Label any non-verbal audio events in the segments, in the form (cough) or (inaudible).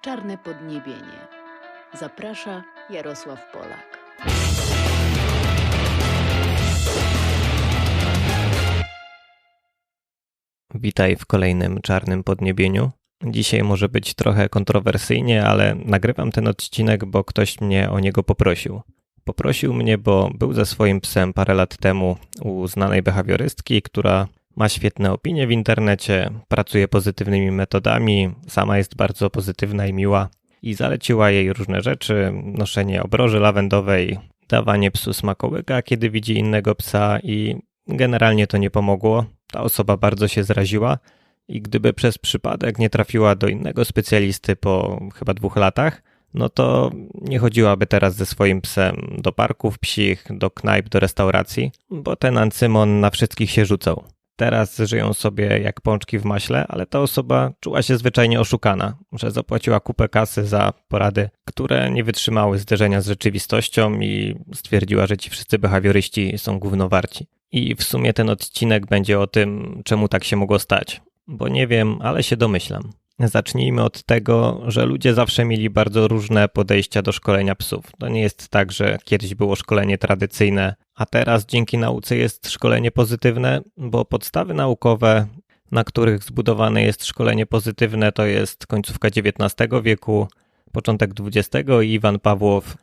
Czarne Podniebienie. Zaprasza Jarosław Polak. Witaj w kolejnym Czarnym Podniebieniu. Dzisiaj może być trochę kontrowersyjnie, ale nagrywam ten odcinek, bo ktoś mnie o niego poprosił. Poprosił mnie, bo był ze swoim psem parę lat temu u znanej behawiorystki, która ma świetne opinie w internecie, pracuje pozytywnymi metodami, sama jest bardzo pozytywna i miła i zaleciła jej różne rzeczy, noszenie obroży lawendowej, dawanie psu smakołyka, kiedy widzi innego psa i generalnie to nie pomogło. Ta osoba bardzo się zraziła i gdyby przez przypadek nie trafiła do innego specjalisty po chyba dwóch latach, no to nie chodziłaby teraz ze swoim psem do parków psich, do knajp, do restauracji, bo ten ancymon na wszystkich się rzucał. Teraz żyją sobie jak pączki w maśle, ale ta osoba czuła się zwyczajnie oszukana, że zapłaciła kupę kasy za porady, które nie wytrzymały zderzenia z rzeczywistością i stwierdziła, że ci wszyscy behawioryści są głównowarci. I w sumie ten odcinek będzie o tym, czemu tak się mogło stać. Bo nie wiem, ale się domyślam. Zacznijmy od tego, że ludzie zawsze mieli bardzo różne podejścia do szkolenia psów. To nie jest tak, że kiedyś było szkolenie tradycyjne, a teraz dzięki nauce jest szkolenie pozytywne, bo podstawy naukowe, na których zbudowane jest szkolenie pozytywne, to jest końcówka XIX wieku, początek XX i Iwan Pawłow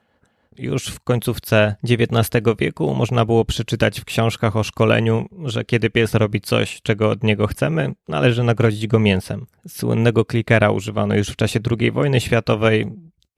już w końcówce XIX wieku można było przeczytać w książkach o szkoleniu, że kiedy pies robi coś, czego od niego chcemy, należy nagrodzić go mięsem. Słynnego klikera używano już w czasie II wojny światowej.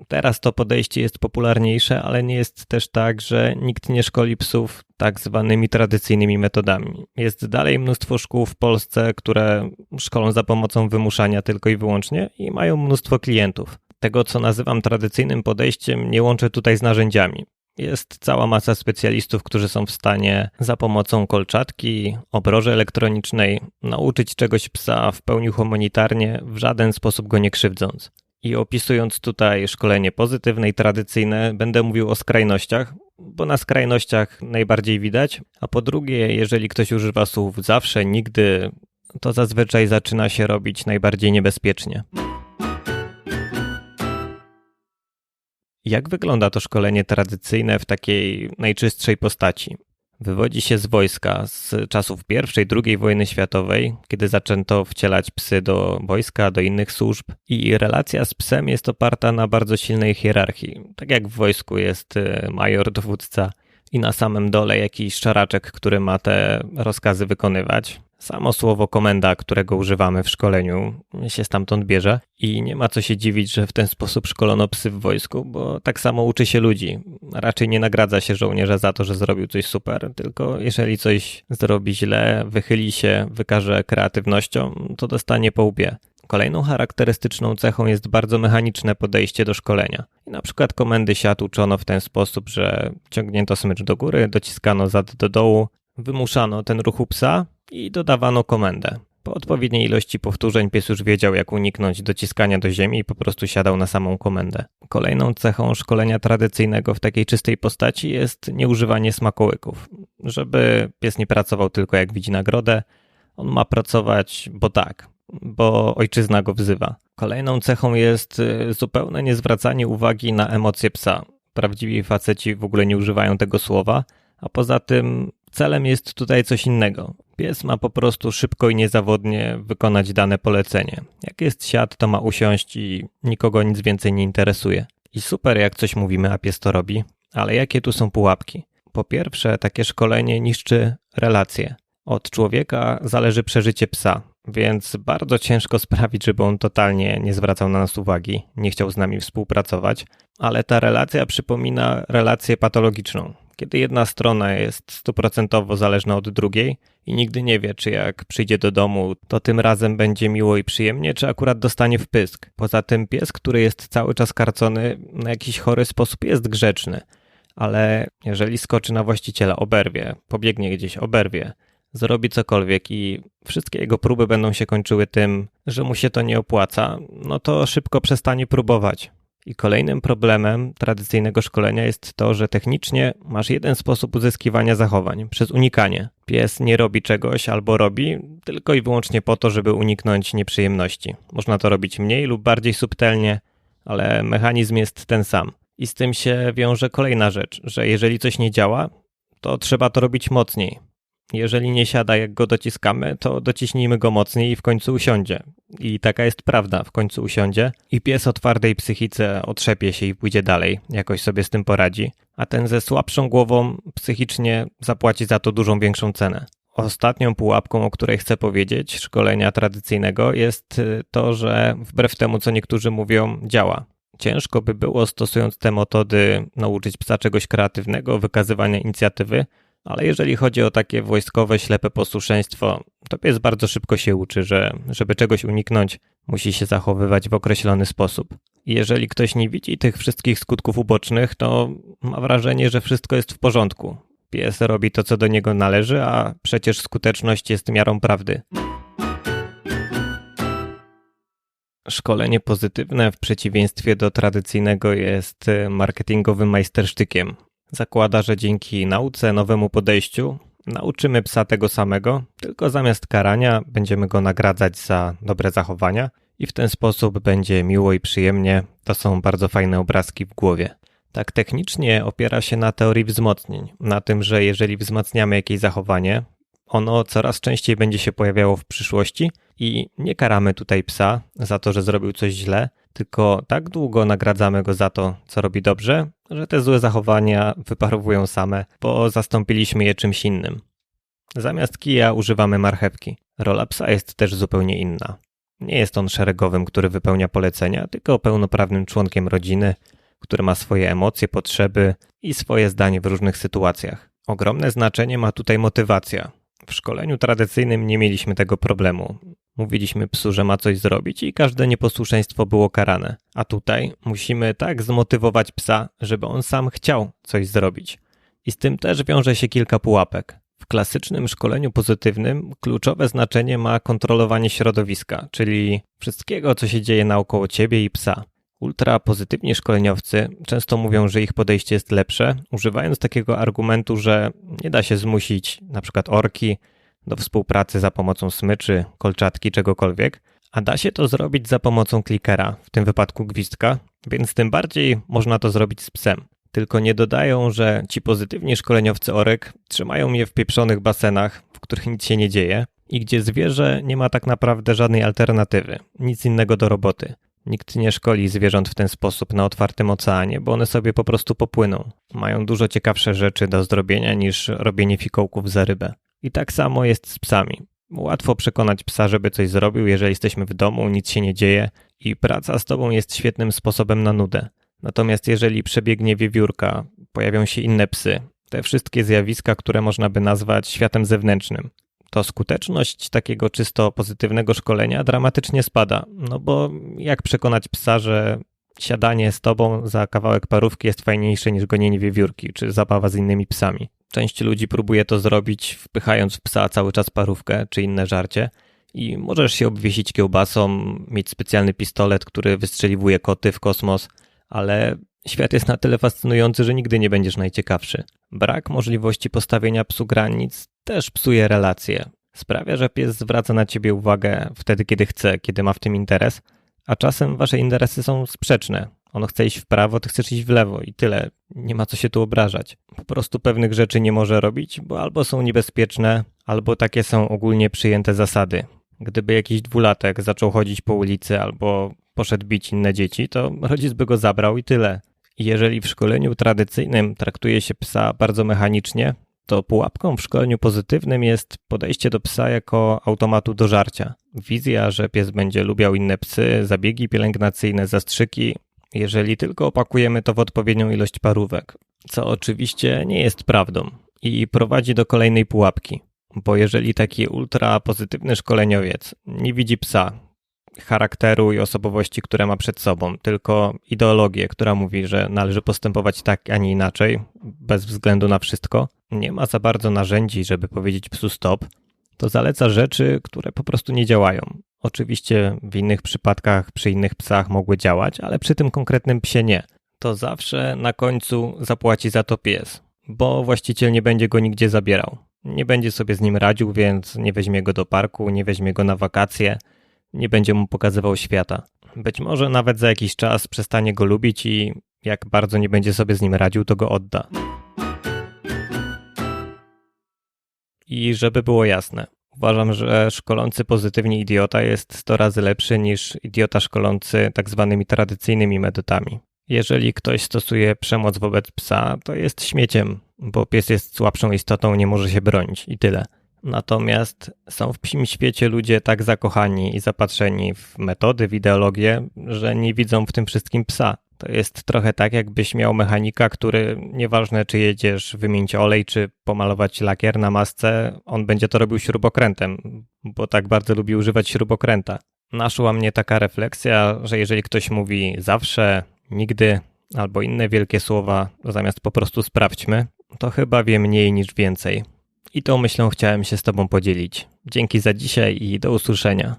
Teraz to podejście jest popularniejsze, ale nie jest też tak, że nikt nie szkoli psów tak zwanymi tradycyjnymi metodami. Jest dalej mnóstwo szkół w Polsce, które szkolą za pomocą wymuszania tylko i wyłącznie i mają mnóstwo klientów tego, co nazywam tradycyjnym podejściem, nie łączę tutaj z narzędziami. Jest cała masa specjalistów, którzy są w stanie za pomocą kolczatki, obroży elektronicznej nauczyć czegoś psa w pełni humanitarnie, w żaden sposób go nie krzywdząc. I opisując tutaj szkolenie pozytywne i tradycyjne, będę mówił o skrajnościach, bo na skrajnościach najbardziej widać, a po drugie, jeżeli ktoś używa słów zawsze, nigdy, to zazwyczaj zaczyna się robić najbardziej niebezpiecznie. Jak wygląda to szkolenie tradycyjne w takiej najczystszej postaci? Wywodzi się z wojska z czasów I, II wojny światowej, kiedy zaczęto wcielać psy do wojska, do innych służb i relacja z psem jest oparta na bardzo silnej hierarchii. Tak jak w wojsku jest y, major, dowódca i na samym dole jakiś szaraczek, który ma te rozkazy wykonywać. Samo słowo komenda, którego używamy w szkoleniu, się stamtąd bierze i nie ma co się dziwić, że w ten sposób szkolono psy w wojsku, bo tak samo uczy się ludzi. Raczej nie nagradza się żołnierza za to, że zrobił coś super, tylko jeżeli coś zrobi źle, wychyli się, wykaże kreatywnością, to dostanie po łbie. Kolejną charakterystyczną cechą jest bardzo mechaniczne podejście do szkolenia. I na przykład komendy siat uczono w ten sposób, że ciągnięto smycz do góry, dociskano zad do dołu, wymuszano ten ruch u psa, i dodawano komendę. Po odpowiedniej ilości powtórzeń pies już wiedział, jak uniknąć dociskania do ziemi i po prostu siadał na samą komendę. Kolejną cechą szkolenia tradycyjnego w takiej czystej postaci jest nieużywanie smakołyków. Żeby pies nie pracował tylko jak widzi nagrodę, on ma pracować, bo tak, bo ojczyzna go wzywa. Kolejną cechą jest y, zupełne niezwracanie uwagi na emocje psa. Prawdziwi faceci w ogóle nie używają tego słowa, a poza tym celem jest tutaj coś innego. Pies ma po prostu szybko i niezawodnie wykonać dane polecenie. Jak jest siat, to ma usiąść i nikogo nic więcej nie interesuje. I super, jak coś mówimy, a pies to robi, ale jakie tu są pułapki? Po pierwsze, takie szkolenie niszczy relacje. Od człowieka zależy przeżycie psa, więc bardzo ciężko (laughs) sprawić, żeby on totalnie nie zwracał na nas uwagi, nie chciał z nami współpracować, ale ta relacja przypomina relację patologiczną, kiedy jedna strona jest stuprocentowo zależna od drugiej i nigdy nie wie, czy jak przyjdzie do domu, to tym razem będzie miło i przyjemnie, czy akurat dostanie wpysk. Poza tym pies, który jest cały czas karcony, na jakiś chory sposób jest grzeczny, ale jeżeli skoczy na właściciela, oberwie, pobiegnie gdzieś, oberwie, zrobi cokolwiek i wszystkie jego próby będą się kończyły tym, że mu się to nie opłaca, no to szybko przestanie próbować. I kolejnym problemem tradycyjnego szkolenia jest to, że technicznie masz jeden sposób uzyskiwania zachowań przez unikanie. Pies nie robi czegoś albo robi tylko i wyłącznie po to, żeby uniknąć nieprzyjemności. Można to robić mniej lub bardziej subtelnie, ale mechanizm jest ten sam. I z tym się wiąże kolejna rzecz, że jeżeli coś nie działa, to trzeba to robić mocniej. Jeżeli nie siada, jak go dociskamy, to dociśnijmy go mocniej i w końcu usiądzie. I taka jest prawda, w końcu usiądzie i pies o twardej psychice otrzepie się i pójdzie dalej, jakoś sobie z tym poradzi, a ten ze słabszą głową psychicznie zapłaci za to dużą większą cenę. Ostatnią pułapką, o której chcę powiedzieć, szkolenia tradycyjnego, jest y, to, że wbrew temu, co niektórzy mówią, działa. Ciężko by było, stosując te metody, nauczyć psa czegoś kreatywnego, wykazywania inicjatywy, ale jeżeli chodzi o takie wojskowe, ślepe posłuszeństwo, to pies bardzo szybko się uczy, że żeby czegoś uniknąć, musi się zachowywać w określony sposób. Jeżeli ktoś nie widzi tych wszystkich skutków ubocznych, to ma wrażenie, że wszystko jest w porządku. Pies robi to, co do niego należy, a przecież skuteczność jest miarą prawdy. Szkolenie pozytywne w przeciwieństwie do tradycyjnego jest marketingowym majstersztykiem. Zakłada, że dzięki nauce, nowemu podejściu nauczymy psa tego samego, tylko zamiast karania będziemy go nagradzać za dobre zachowania i w ten sposób będzie miło i przyjemnie. To są bardzo fajne obrazki w głowie. Tak technicznie opiera się na teorii wzmocnień, na tym, że jeżeli wzmacniamy jakieś zachowanie, ono coraz częściej będzie się pojawiało w przyszłości i nie karamy tutaj psa za to, że zrobił coś źle, tylko tak długo nagradzamy go za to, co robi dobrze, że te złe zachowania wyparowują same, bo zastąpiliśmy je czymś innym. Zamiast kija używamy marchewki. Rola psa jest też zupełnie inna. Nie jest on szeregowym, który wypełnia polecenia, tylko pełnoprawnym członkiem rodziny, który ma swoje emocje, potrzeby i swoje zdanie w różnych sytuacjach. Ogromne znaczenie ma tutaj motywacja. W szkoleniu tradycyjnym nie mieliśmy tego problemu. Mówiliśmy psu, że ma coś zrobić i każde nieposłuszeństwo było karane. A tutaj musimy tak zmotywować psa, żeby on sam chciał coś zrobić. I z tym też wiąże się kilka pułapek. W klasycznym szkoleniu pozytywnym kluczowe znaczenie ma kontrolowanie środowiska, czyli wszystkiego, co się dzieje naokoło ciebie i psa. Ultra pozytywni szkoleniowcy często mówią, że ich podejście jest lepsze, używając takiego argumentu, że nie da się zmusić np. orki do współpracy za pomocą smyczy, kolczatki, czegokolwiek, a da się to zrobić za pomocą klikera, w tym wypadku gwizdka, więc tym bardziej można to zrobić z psem. Tylko nie dodają, że ci pozytywni szkoleniowcy orek trzymają je w pieprzonych basenach, w których nic się nie dzieje i gdzie zwierzę nie ma tak naprawdę żadnej alternatywy, nic innego do roboty. Nikt nie szkoli zwierząt w ten sposób na otwartym oceanie, bo one sobie po prostu popłyną. Mają dużo ciekawsze rzeczy do zrobienia niż robienie fikołków za rybę. I tak samo jest z psami. Łatwo przekonać psa, żeby coś zrobił, jeżeli jesteśmy w domu, nic się nie dzieje i praca z tobą jest świetnym sposobem na nudę. Natomiast jeżeli przebiegnie wiewiórka, pojawią się inne psy, te wszystkie zjawiska, które można by nazwać światem zewnętrznym, to skuteczność takiego czysto pozytywnego szkolenia dramatycznie spada. No bo jak przekonać psa, że siadanie z tobą za kawałek parówki jest fajniejsze niż gonienie wiewiórki czy zabawa z innymi psami? Część ludzi próbuje to zrobić, wpychając w psa cały czas parówkę czy inne żarcie. I możesz się obwiesić kiełbasą, mieć specjalny pistolet, który wystrzeliwuje koty w kosmos, ale świat jest na tyle fascynujący, że nigdy nie będziesz najciekawszy. Brak możliwości postawienia psu granic też psuje relacje. Sprawia, że pies zwraca na ciebie uwagę wtedy, kiedy chce, kiedy ma w tym interes, a czasem wasze interesy są sprzeczne. On chce iść w prawo, ty chcesz iść w lewo i tyle. Nie ma co się tu obrażać. Po prostu pewnych rzeczy nie może robić, bo albo są niebezpieczne, albo takie są ogólnie przyjęte zasady. Gdyby jakiś dwulatek zaczął chodzić po ulicy albo poszedł bić inne dzieci, to rodzic by go zabrał i tyle. Jeżeli w szkoleniu tradycyjnym traktuje się psa bardzo mechanicznie, to pułapką w szkoleniu pozytywnym jest podejście do psa jako automatu do żarcia. Wizja, że pies będzie lubiał inne psy, zabiegi pielęgnacyjne, zastrzyki, jeżeli tylko opakujemy to w odpowiednią ilość parówek, co oczywiście nie jest prawdą i prowadzi do kolejnej pułapki. Bo jeżeli taki ultra pozytywny szkoleniowiec nie widzi psa, charakteru i osobowości, które ma przed sobą, tylko ideologię, która mówi, że należy postępować tak, a nie inaczej, bez względu na wszystko, nie ma za bardzo narzędzi, żeby powiedzieć psu stop, to zaleca rzeczy, które po prostu nie działają. Oczywiście w innych przypadkach przy innych psach mogły działać, ale przy tym konkretnym psie nie. To zawsze na końcu zapłaci za to pies, bo właściciel nie będzie go nigdzie zabierał. Nie będzie sobie z nim radził, więc nie weźmie go do parku, nie weźmie go na wakacje, nie będzie mu pokazywał świata. Być może nawet za jakiś czas przestanie go lubić i jak bardzo nie będzie sobie z nim radził, to go odda. I żeby było jasne, uważam, że szkolący pozytywnie idiota jest 100 razy lepszy niż idiota szkolący tak zwanymi tradycyjnymi metodami. Jeżeli ktoś stosuje przemoc wobec psa, to jest śmieciem, bo pies jest słabszą istotą, nie może się bronić i tyle. Natomiast są w psim świecie ludzie tak zakochani i zapatrzeni w metody, w ideologię, że nie widzą w tym wszystkim psa. To jest trochę tak, jakbyś miał mechanika, który nieważne czy jedziesz wymienić olej, czy pomalować lakier na masce, on będzie to robił śrubokrętem, bo tak bardzo lubi używać śrubokręta. Naszła mnie taka refleksja, że jeżeli ktoś mówi zawsze, nigdy albo inne wielkie słowa, zamiast po prostu sprawdźmy, to chyba wie mniej niż więcej. I tą myślą chciałem się z Tobą podzielić. Dzięki za dzisiaj i do usłyszenia.